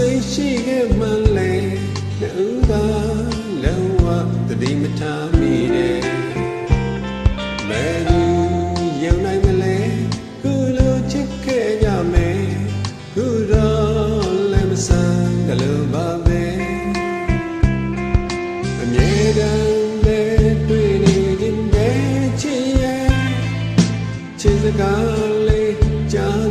စိတ်ရှိခဲ့မှလဲနှုတ်သာလုံးဝတတိမထားမိတယ်မင်းရုံနိုင်မလဲခုလိုချစ်ခဲ့ကြမယ်ခုတော့လည်းမဆန်းကလေးပါပဲအမြဲတမ်းလည်းတွေ့နေရင်ပဲချစ်ရဲ့ချစ်စကားလေးကြား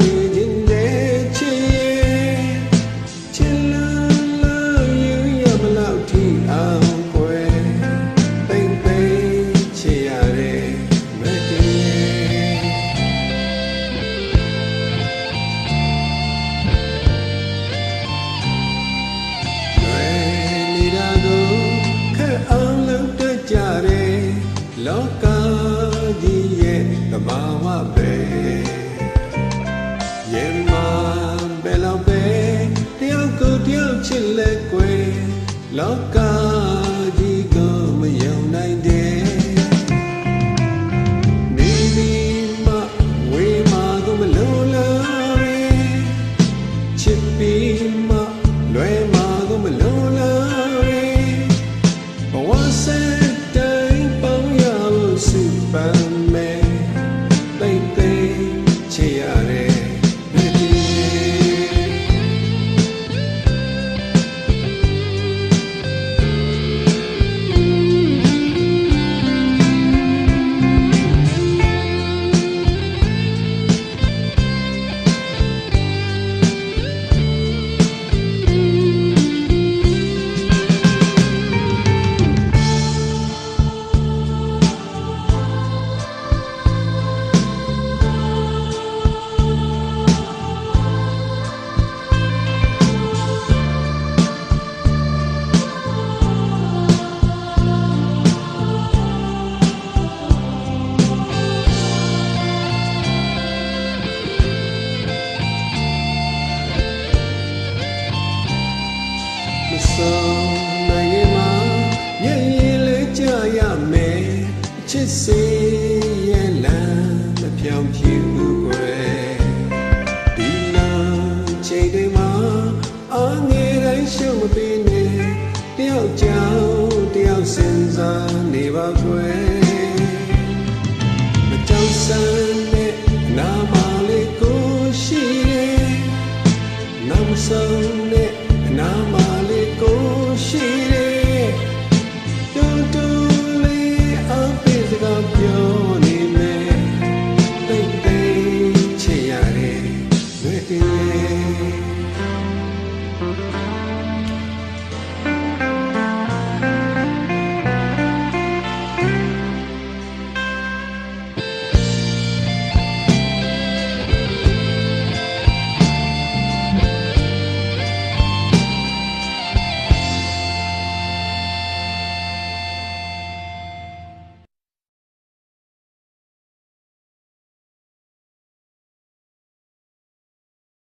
ချစ်လက်ကွယ်လောကကြီးကိုမယုံနိုင်တဲ့မိမိမဝေးမာကိုမလုံးလားချစ်ပြီးမှလွယ်မာကိုမလုံးလားဘဝစတဲ့တိုင်းပေါင်းရလို့စုပန်း ချစ်စေရဲ့လမ်းမပြောင်းဖြူကွယ်ဒီနာချိန်တွေမှာအငယ်တိုင်းရှုံးမပေးနဲ့တယောက်ကြောင်တယောက်စဉ်းစားနေပါကွယ်မကြောက်စမ်းနဲ့နာမလေးကိုရှိတယ်နမ်ဆုံနဲ့နာမလေးကိုရှိတ